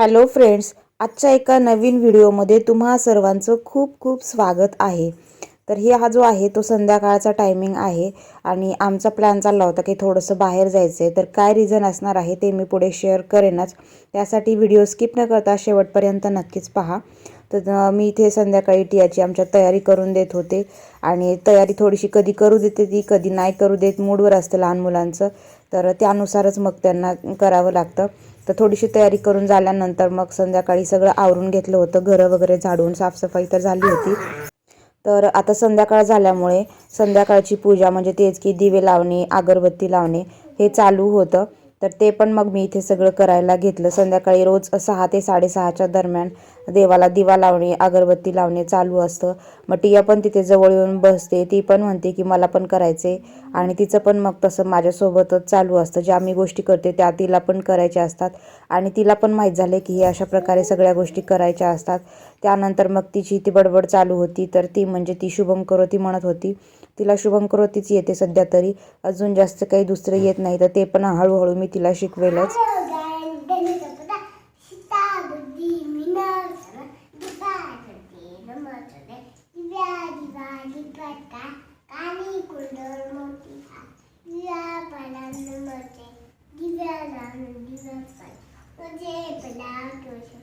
Hello friends आजच्या एका नवीन व्हिडिओमध्ये तुम्हा सर्वांचं खूप खूप स्वागत आहे. तर हे हा जो आहे तो संध्याकाळचा टायमिंग आहे आणि आमचा प्लॅन चालला होता की थोडंसं बाहेर जायचं आहे तर काय रिझन असणार आहे ते मी पुढे शेअर करेनच. त्यासाठी व्हिडिओ स्किप न करता शेवटपर्यंत नक्कीच पहा. तर मी इथे संध्याकाळी टियाची आमच्या तयारी करून देत होते. आणि तयारी थोडीशी कधी करू देते ती कधी नाही करू देत मूडवर असतं लहान मुलांचं. तर त्यानुसारच मग त्यांना करावं लागतं. तर थोडीशी तयारी करून झाल्यानंतर मग संध्याकाळी सगळं आवरून घेतलं होतं. घरं वगैरे झाडून साफसफाई तर झाली होती. तर आता संध्याकाळ झाल्यामुळे संध्याकाळची पूजा म्हणजे तेच की दिवे लावणे अगरबत्ती लावणे हे चालू होतं. तर ते पण मग मी इथे सगळं करायला घेतलं. संध्याकाळी रोज सहा ते साडेसहाच्या दरम्यान देवाला दिवा लावणे अगरबत्ती लावणे चालू असतं. मग टिया पण तिथे जवळ येऊन बसते. ती पण म्हणते की मला पण करायचे आणि तिचं पण मग तसं माझ्यासोबतच चालू असतं. ज्या मी गोष्टी करते त्या तिला पण करायच्या असतात. आणि तिला पण माहीत झाले की हे अशा प्रकारे सगळ्या गोष्टी करायच्या असतात. त्यानंतर मग तिची ती बडबड चालू होती. तर ती म्हणजे ती शुभम करोती म्हणत होती. तिला शुभम करोतीच येते सध्या तरी. अजून जास्त काही दुसरं येत नाही तर ते पण हळूहळू मी तिला शिकवेलच. माझा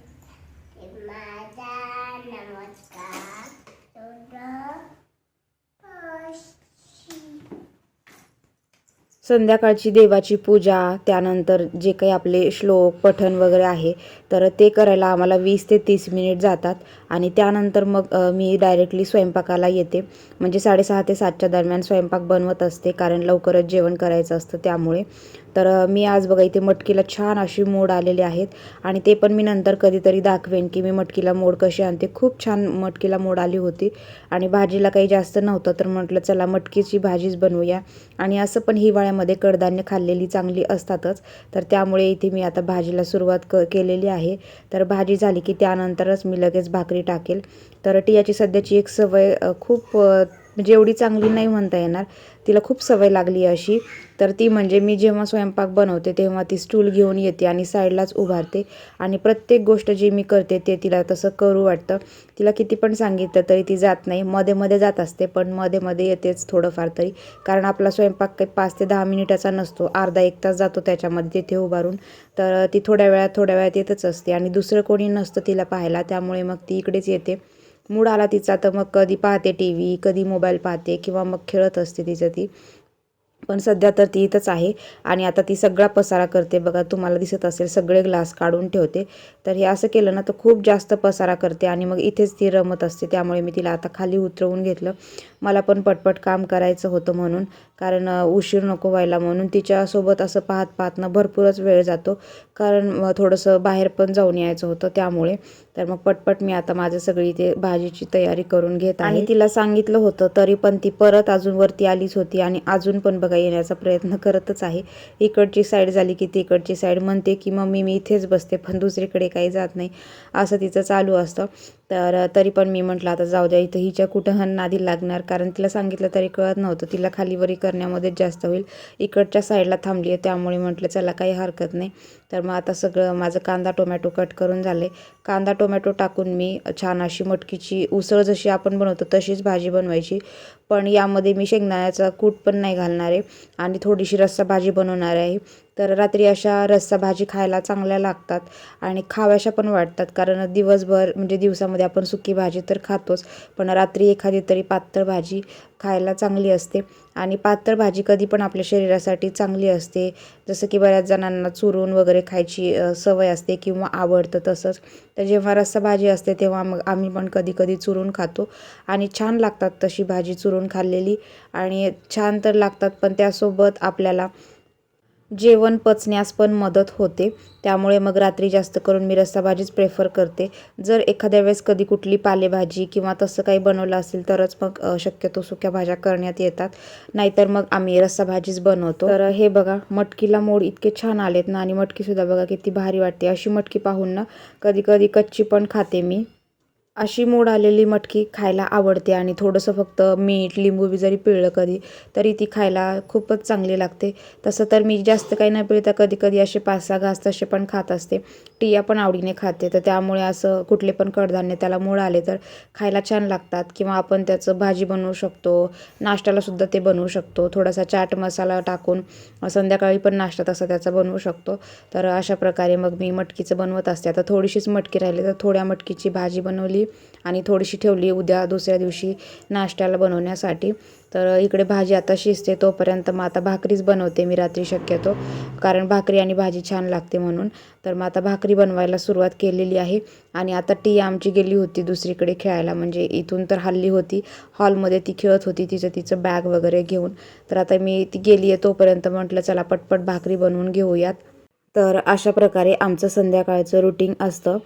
संध्याकाळची देवाची पूजा त्यानंतर जे काही आपले श्लोक पठण वगैरे आहे तर ते करायला आम्हाला वीस ते तीस मिनिट जातात. आणि त्यानंतर मग मी डायरेक्टली स्वयंपाकाला येते. म्हणजे साडेसहा ते सातच्या दरम्यान स्वयंपाक बनवत असते कारण लवकरच जेवण करायचं असतं त्यामुळे. तर मी आज बघा इथे मटकीला छान अशी मोड आलेले आहेत आणि ते पण मी नंतर कधीतरी दाखवेन की मी मटकीला मोड कशी आणते. खूप छान मटकीला मोड आली होती आणि भाजीला काही जास्त नव्हतं तर म्हटलं चला मटकीची भाजीच बनवूया. आणि असं पण हिवाळ्यामध्ये कडधान्य खाल्लेली चांगली असतातच. तर त्यामुळे इथे मी आता भाजीला सुरुवात क केलेली आहे. तर भाजी झाली की त्यानंतरच मी लगेच भाकरी टाकेल. तर टियाची सध्याची एक सवय खूप म्हणजे एवढी चांगली नाही म्हणता येणार. तिला खूप सवय लागली अशी. तर ती म्हणजे मी जेव्हा स्वयंपाक बनवते तेव्हा ती स्टूल घेऊन येते आणि साईडलाच उभारते. आणि प्रत्येक गोष्ट जी मी करते ते तिला तसं करू वाटतं. तिला किती पण सांगितलं तरी ती जात नाही. मध्ये मध्ये जात असते पण मध्ये मध्ये येतेच थोडंफार तरी. कारण आपला स्वयंपाक काही पाच ते दहा मिनिटाचा नसतो. अर्धा एक तास जातो त्याच्यामध्ये तिथे उभारून. तर ती थोड्या वेळात थोड्या वेळात येतच असते. आणि दुसरं कोणी नसतं तिला पाहायला. त्यामुळे मग ती इकडेच येते. मूड आला तिचा तर मग कधी पाहते टी व्ही कधी मोबाईल पाहते किंवा मग खेळत असते तिचं ती. पण सध्या तर ती इथंच आहे आणि आता ती सगळा पसारा करते. बघा तुम्हाला दिसत असेल सगळे ग्लास काढून ठेवते. तर हे असं केलं ना तर खूप जास्त पसारा करते आणि मग इथेच ती रमत असते. त्यामुळे मी तिला आता खाली उतरवून घेतलं. मला पण पटपट काम करायचं होतं म्हणून. कारण उशीर नको व्हायला म्हणून तिच्यासोबत असं पाहत पाहत ना भरपूरच वेळ जातो. कारण थोडंसं बाहेर पण जाऊन यायचं होतं त्यामुळे. तर मग पटपट मी आता माझं सगळी ते भाजीची तयारी करून घेत आणि तिला सांगितलं होतं तरी पण ती परत अजून वरती आलीच होती आणि अजून पण बघा येण्याचा प्रयत्न करतच आहे. इकडची साईड झाली की तिकडची साईड म्हणते की मम्मी मी इथेच बसते पण दुसरीकडे काही जात नाही. असं तिचं चालू असतं. तर तरी पण मी म्हटलं आता जाऊ द्या इथं हिच्या कुठं हन नादी लागणार. कारण तिला सांगितलं तरी कळत नव्हतं तिला खालीवरी करण्यामध्येच जास्त होईल. इकडच्या साईडला थांबली आहे त्यामुळे म्हटलं चला काही हरकत नाही. तर मग आता सगळं माझं कांदा टोमॅटो कट करून झाले. कांदा टोमॅटो टाकून मी छान अशी मटकीची उसळ जशी आपण बनवतो तशीच भाजी बनवायची. पण यामध्ये मी शेंगदाण्याचा कूट पण नाही घालणार आहे आणि थोडीशी रस्सा भाजी बनवणार आहे. तर रात्री अशा रस्सा भाजी खायला चांगल्या लागतात आणि खाव्याशा पण वाटतात. कारण दिवसभर म्हणजे दिवसामध्ये आपण सुकी भाजी तर खातोच पण रात्री एखादी तरी पातळ भाजी खायला चांगली असते. आणि पातळ भाजी कधी पण आपल्या शरीरासाठी चांगली असते. जसं की बऱ्याच जणांना चुरून वगैरे खायची सवय असते किंवा आवडतं तसंच. तर जेव्हा रस्सा भाजी असते तेव्हा मग आम्ही पण कधी कधी चुरून खातो. आणि छान लागतात तशी भाजी चुरून खाल्लेली. आणि छान तर लागतात पण त्यासोबत आपल्याला जेवण पचण्यास पण मदत होते. त्यामुळे मग रात्री जास्त करून मी रस्सा भाजीच प्रेफर करते. जर एखाद्या वेळेस कधी कुठली पालेभाजी किंवा तसं काही बनवलं असेल तरच मग शक्यतो सुक्या भाज्या करण्यात येतात. नाहीतर मग आम्ही रस्सा भाजीच बनवतो. तर हे बघा मटकीला मोड इतके छान आलेत ना आणि मटकीसुद्धा बघा किती भारी वाटते. अशी मटकी पाहून ना कधी कधी कच्ची पण खाते मी. अशी मोड आलेली मटकी खायला आवडते आणि थोडंसं फक्त मीठ लिंबू बी जरी पिळलं कधी तरी ती खायला खूपच चांगली लागते. तसं तर मी जास्त काही न पिळता कधी कधी असे पाच सहा घास तसे पण खात असते. टिया पण आवडीने खाते. तर त्यामुळे असं कुठले पण कडधान्य त्याला मूळ आले तर खायला छान लागतात. किंवा आपण त्याचं भाजी बनवू शकतो. नाश्त्यालासुद्धा ते बनवू शकतो. थोडासा चाट मसाला टाकून संध्याकाळी पण नाश्ता तसा त्याचा बनवू शकतो. तर अशा प्रकारे मग मी मटकीचं बनवत असते. आता थोडीशीच मटकी राहिली तर थोड्या मटकीची भाजी बनवली आणि थोडीशी ठेवली उद्या दुसऱ्या दिवशी नाश्त्याला बनवण्यासाठी. तर इकडे भाजी आता शिजते तोपर्यंत मग आता भाकरीच बनवते मी रात्री शक्यतो. कारण भाकरी आणि भाजी छान लागते म्हणून. तर मग आता भाकरी बनवायला सुरुवात केलेली आहे. आणि आता टी आमची गेली होती दुसरीकडे खेळायला. म्हणजे इथून तर हल्ली होती. हॉलमध्ये ती खेळत होती तिचं तिचं बॅग वगैरे घेऊन. तर आता मी ती गेली आहे तोपर्यंत म्हटलं चला पटपट भाकरी बनवून घेऊयात. तर अशा प्रकारे आमचं संध्याकाळचं रुटीन असतं.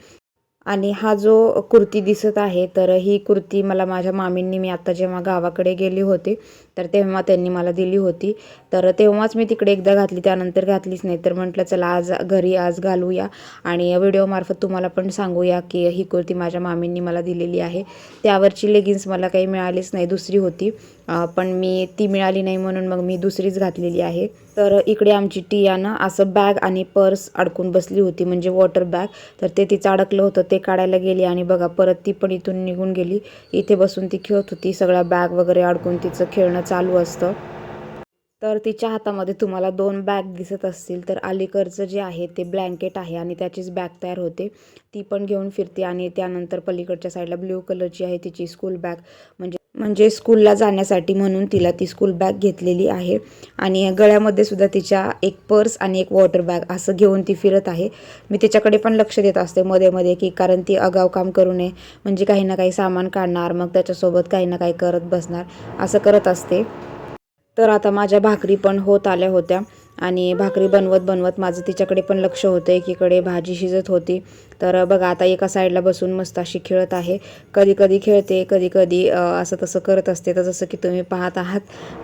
आणि हा जो कुर्ती दिसत आहे तर ही कुर्ती मला माझ्या मामींनी मी आत्ता जेव्हा गावाकडे गेली होती तर तेव्हा त्यांनी मला दिली होती. तर तेव्हाच मी तिकडे एकदा घातली त्यानंतर घातलीच नाही. तर म्हटलं चला आज घरी आज घालूया. आणि व्हिडिओमार्फत तुम्हाला पण सांगूया की ही कुर्ती माझ्या मामींनी मला दिलेली आहे. त्यावरची लेगिन्स मला काही मिळालीच नाही दुसरी होती. पण मी ती मिळाली नाही म्हणून मग मी दुसरीच घातलेली आहे. तर इकडे आमची टियानं असं बॅग आणि पर्स अडकून बसली होती म्हणजे वॉटर बॅग. तर ते तिचं अडकलं होतं ते काढायला गेली आणि बघा परत ती पण इथून निघून गेली. इथे बसून ती खेळत होती सगळ्या बॅग वगैरे अडकून तिचं खेळणं चालू असतं. तर तिच्या हातामध्ये तुम्हाला दोन बॅग दिसत असतील तर अलीकडचं जे आहे ते ब्लँकेट आहे आणि त्याचीच बॅग तयार होते. ती पण घेऊन फिरते आणि त्यानंतर पलीकडच्या साईडला ब्ल्यू कलरची आहे तिची स्कूल बॅग. म्हणजे म्हणजे स्कूलला जाण्यासाठी म्हणून तिला ती स्कूल बॅग घेतलेली आहे. आणि गळ्यामध्ये सुद्धा तिच्या एक पर्स आणि एक वॉटर बॅग असं घेऊन ती फिरत आहे. मी तिच्याकडे पण लक्ष देत असते मध्ये मध्ये की कारण ती अगाव काम करू नये म्हणजे काही ना काही सामान काढणार मग त्याच्यासोबत काही ना काही करत बसणार असं करत असते. तर आता माझ्या भाकरी पण होत आल्या होत्या आणि भाकरी बनवत बनवत माझं तिच्याकडे पण लक्ष होतं एकीकडे भाजी शिजत होती. तर बघा आता एका साईडला बसून मस्त अशी खेळत आहे. कधी कधी खेळते कधी कधी असं तसं करत असते. तर जसं की तुम्ही पाहत आहात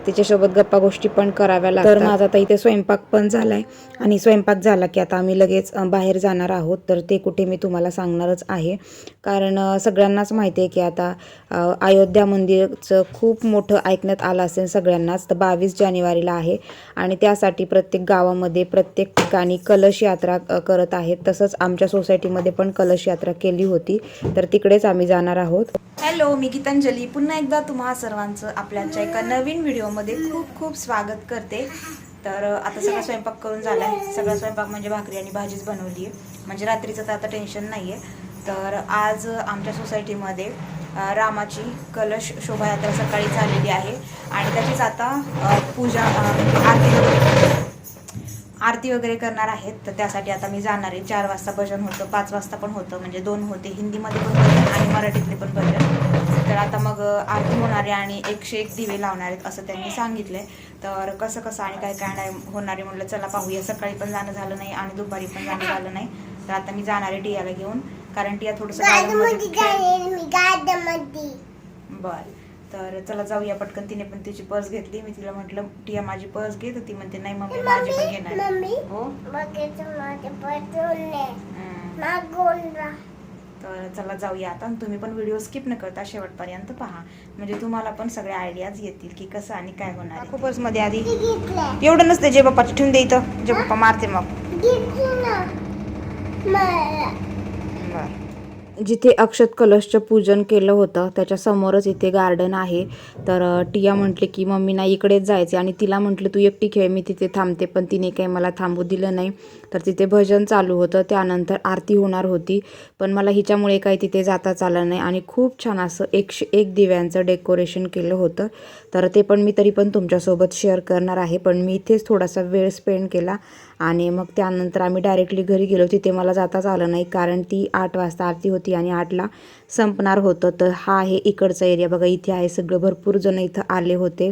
तिच्यासोबत गप्पा गोष्टी पण कराव्या लागतात. तर माझा आता इथे स्वयंपाक पण झाला आहे आणि स्वयंपाक झाला की आता आम्ही लगेच बाहेर जाणार आहोत. तर ते कुठे मी तुम्हाला सांगणारच आहे. कारण सगळ्यांनाच माहिती आहे की आता अयोध्या मंदिरचं खूप मोठं ऐकण्यात आलं असेल सगळ्यांनाच. तर बावीस जानेवारीला आहे. आणि त्यासाठी प्रत्येक गावामध्ये प्रत्येक ठिकाणी कलश यात्रा करत आहेत. तसंच आमच्या सोसायटीमध्ये पण कलश यात्रा केली होती. तर तिकडेच आम्ही जाणार आहोत. हॅलो मी गीतांजली. पुन्हा एकदा तुम्हा सर्वांचं आपल्याच्या एका नवीन व्हिडिओमध्ये खूप खूप स्वागत करते. तर आता सगळा स्वयंपाक करून झाला आहे सगळा स्वयंपाक म्हणजे भाकरी आणि भाजीच बनवली आहे. म्हणजे रात्रीचं तर आता टेन्शन नाही आहे तर आज आमच्या सोसायटीमध्ये रामाची कलश शोभायात्रा सकाळी झालेली आहे. आणि त्याचीच आता पूजा आरती आरती वगैरे करणार आहेत तर त्यासाठी आता मी जाणार आहे. चार वाजता भजन होतं पाच वाजता पण होतं म्हणजे दोन होते. हिंदीमध्ये पण भजन आणि मराठीतले पण भजन. तर आता मग आरती होणार आहे आणि एकशे एक दिवे लावणार आहेत असं त्यांनी सांगितलंय. तर कसं कसं आणि काय काय नाही होणार आहे म्हटलं चला पाहूया. सकाळी पण जाणं झालं नाही आणि दुपारी पण जाणं झालं नाही. तर आता मी जाणार आहे टियाला घेऊन. कारण टिया थोडंसं बरं. तर चला जाऊया पटकन. तिने पण तिची पर्स घेतली. मी तिला म्हटलं टिया माझी पर्स घे. तर ती म्हणते नाही मम्मी माझी पण घेणार. हो. तर चला जाऊया आता. तुम्ही पण व्हिडिओ स्किप न करता शेवटपर्यंत पहा. म्हणजे तुम्हाला पण सगळे आयडियाज येतील की कसं आणि काय होणार आहे. पर्समध्ये आधी एवढं नसते जे बाप्पाची ठेवून दे इथं. जे बाप्पा मारते मग. जिथे अक्षत कलशचं पूजन केलं होतं त्याच्यासमोरच इथे गार्डन आहे. तर टिया म्हटले की मम्मीना इकडेच जायचे आणि तिला म्हटलं तू एकटी खेळ मी तिथे थांबते. पण तिने काही मला थांबू दिलं नाही. तर तिथे भजन चालू होतं. त्यानंतर आरती होणार होती. पण मला हिच्यामुळे काही तिथे जाताच आलं नाही. आणि खूप छान असं एकशे एक दिव्यांचं डेकोरेशन केलं होतं. तर ते पण मी तरी पण तुमच्यासोबत शेअर करणार आहे. पण मी इथेच थोडासा वेळ स्पेंड केला. आणि मग त्यानंतर आम्ही डायरेक्टली घरी गेलो. तिथे मला जाताच आलं नाही. कारण ती आठ वाजता आरती होती आणि आठला संपणार होतं. तर हा आहे इकडचा एरिया बघा इथे आहे सगळं. भरपूर जण इथं आले होते.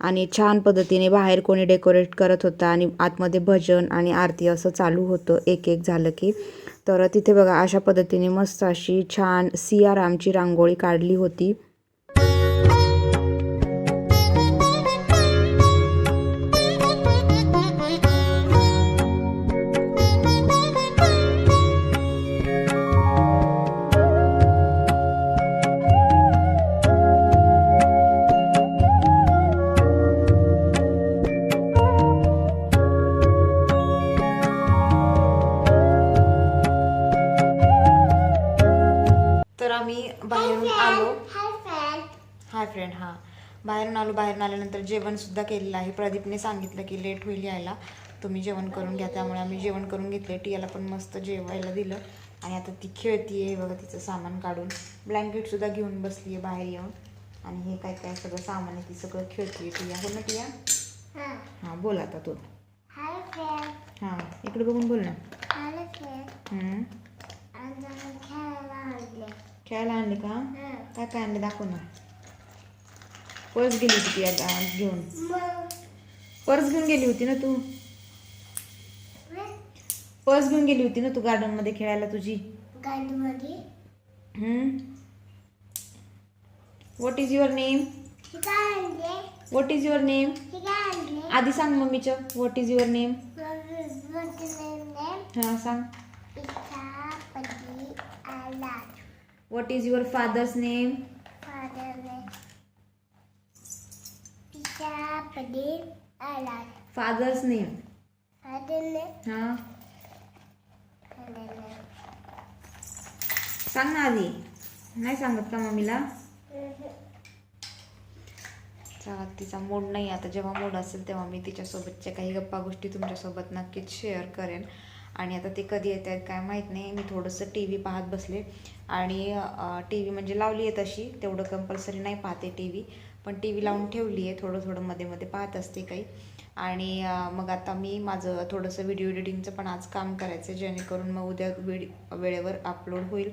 आणि छान पद्धतीने बाहेर कोणी डेकोरेट करत होतं. आणि आतमध्ये भजन आणि आरती असं चालू होतं. एक एक झालं की. तर तिथे बघा अशा पद्धतीने मस्त अशी छान सियारामची रांगोळी काढली होती. आलो बाहेरून आल्यानंतर जेवणसुद्धा केलेलं आहे. प्रदीपने सांगितलं की लेट होईल यायला. तुम्ही जेवण करून घ्या. त्यामुळे आम्ही जेवण करून घेतले. टियाला पण मस्त जेवायला दिलं. आणि आता ती खेळतीये बघा तिचं सामान काढून. ब्लँकेटसुद्धा घेऊन बसली आहे बाहेर येऊन. आणि हे काय काय सगळं सामान आहे ती सगळं खेळतीये टिया. हो ना टिया? हां. बोल आता तू. हां इकडे बघून बोल ना. खेळायला आणले. का? काय काय आणले दाखव ना. पर्स गेली होती ती आता घेऊन. पर्स घेऊन गेली होती ना तू? पर्स घेऊन गेली होती ना तू गार्डनमध्ये खेळायला तुझी? What is your name what is your name आधी सांग मम्मीचं. व्हॉट इज युअर नेम हां सांग. What is your father's name father's name हां. सांग ना आधी. नाही सांगत का मम्मीला? चला तिचा मूड नाही आता. जेव्हा मूड असेल तेव्हा मी तिच्यासोबतच्या काही गप्पा गोष्टी तुमच्यासोबत नक्कीच शेअर करेन. आणि आता ते कधी येत आहेत काय माहीत नाही. मी थोडंसं टी व्ही पाहत बसले. आणि टी व्ही म्हणजे लावली आहे तशी. तेवढं कंपल्सरी नाही पाहते टी व्ही पण टी व्ही लावून ठेवली आहे थोडं थोडं मध्ये मध्ये पाहत असते काही. आणि मग आता मी माझं थोडंसं व्हिडिओ एडिटिंगचं पण आज काम करायचं आहे जेणेकरून मग उद्या वेळी वेळेवर अपलोड होईल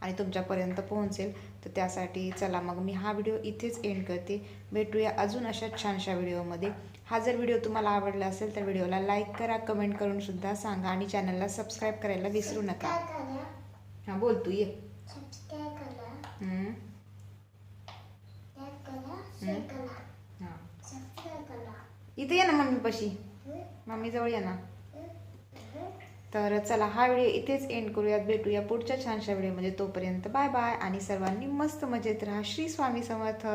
आणि तुमच्यापर्यंत पोहोचेल. तर त्यासाठी चला मग मी हा व्हिडिओ इथेच एंड करते. भेटूया अजून अशा छानशा व्हिडिओमध्ये हा जर व्हिडिओ तुम्हाला आवडला असेल तर व्हिडिओला लाईक करा कमेंट करून सुद्धा सांगा आणि चॅनलला सबस्क्राईब करायला विसरू नका. हां बोल तू ये. हां. इथे ये ना मम्मीपाशी मम्मीजवळ ये ना. तर चला हा व्हिडिओ इथेच एंड करूयात. भेटूया पुढच्या छानशा व्हिडिओमध्ये. तोपर्यंत बाय बाय आणि सर्वांनी मस्त मजेत राहा. श्री स्वामी समर्थ.